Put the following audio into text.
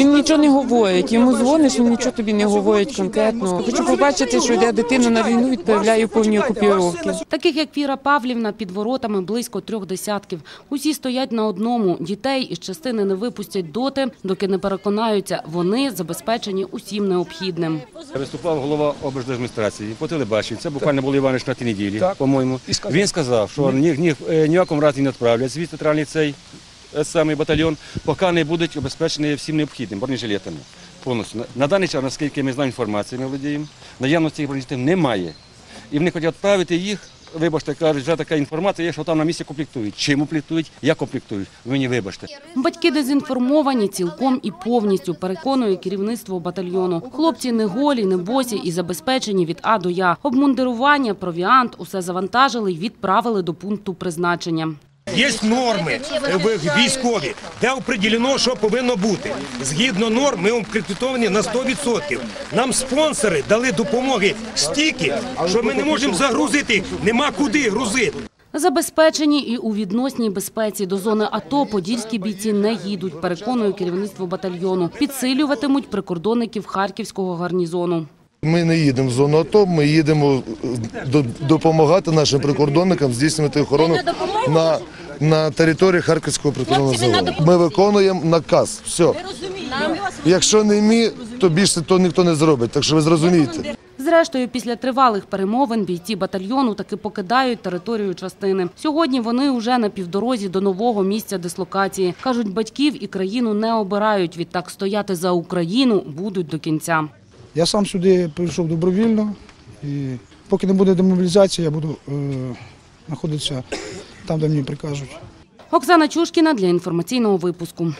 Він нічого не говорить. Йому дзвониш, він нічого тобі не говорить конкретно. Хочу побачити, що йде дитина на війну, відправляю повні окупіровки. Таких як Віра Павлівна під воротами близько трьох десятків. Усі стоять на одному. Дітей із частини не випустять доти, доки не переконаються, вони забезпечені усім необхідним. Виступав голова облдержадміністрації по телебаченню. Це буквально був Іванич на тій неділі, по-моєму. Він сказав, що ні, ні, е, ніякому разі не відправлять звідти центральний цей самий батальйон, поки не будуть обезпечені всім необхідним бронежилетами. Повністю. На- даний час, наскільки ми знаємо інформацію, ми володіємо, наявності цих бронежилетів немає. І вони хочуть відправити їх. Вибачте, кажуть, вже така інформація є, що там на місці комплектують. Чим комплектують, як комплектують. Ви мені вибачте. Батьки дезінформовані цілком і повністю, переконує керівництво батальйону. Хлопці не голі, не босі і забезпечені від А до Я. Обмундирування, провіант, усе завантажили й відправили до пункту призначення. Є норми військові, де определено, що повинно бути. Згідно норм, ми укредитовані на 100%. Нам спонсори дали допомоги стільки, що ми не можемо загрузити, нема куди грузити. Забезпечені і у відносній безпеці до зони АТО подільські бійці не їдуть, переконує керівництво батальйону. Підсилюватимуть прикордонників Харківського гарнізону. Ми не їдемо в зону АТО, ми їдемо е, допомагати нашим прикордонникам здійснювати охорону на, на території Харківського прикордонного загону. Ми виконуємо наказ. Все. Якщо не ми, то більше то ніхто не зробить. Так що ви зрозумієте. Зрештою, після тривалих перемовин бійці батальйону таки покидають територію частини. Сьогодні вони вже на півдорозі до нового місця дислокації. Кажуть, батьків і країну не обирають. Відтак стояти за Україну будуть до кінця. Я сам сюди прийшов добровільно, і поки не буде демобілізації, я буду е, знаходитися там, де мені прикажуть. Оксана Чушкіна для інформаційного випуску.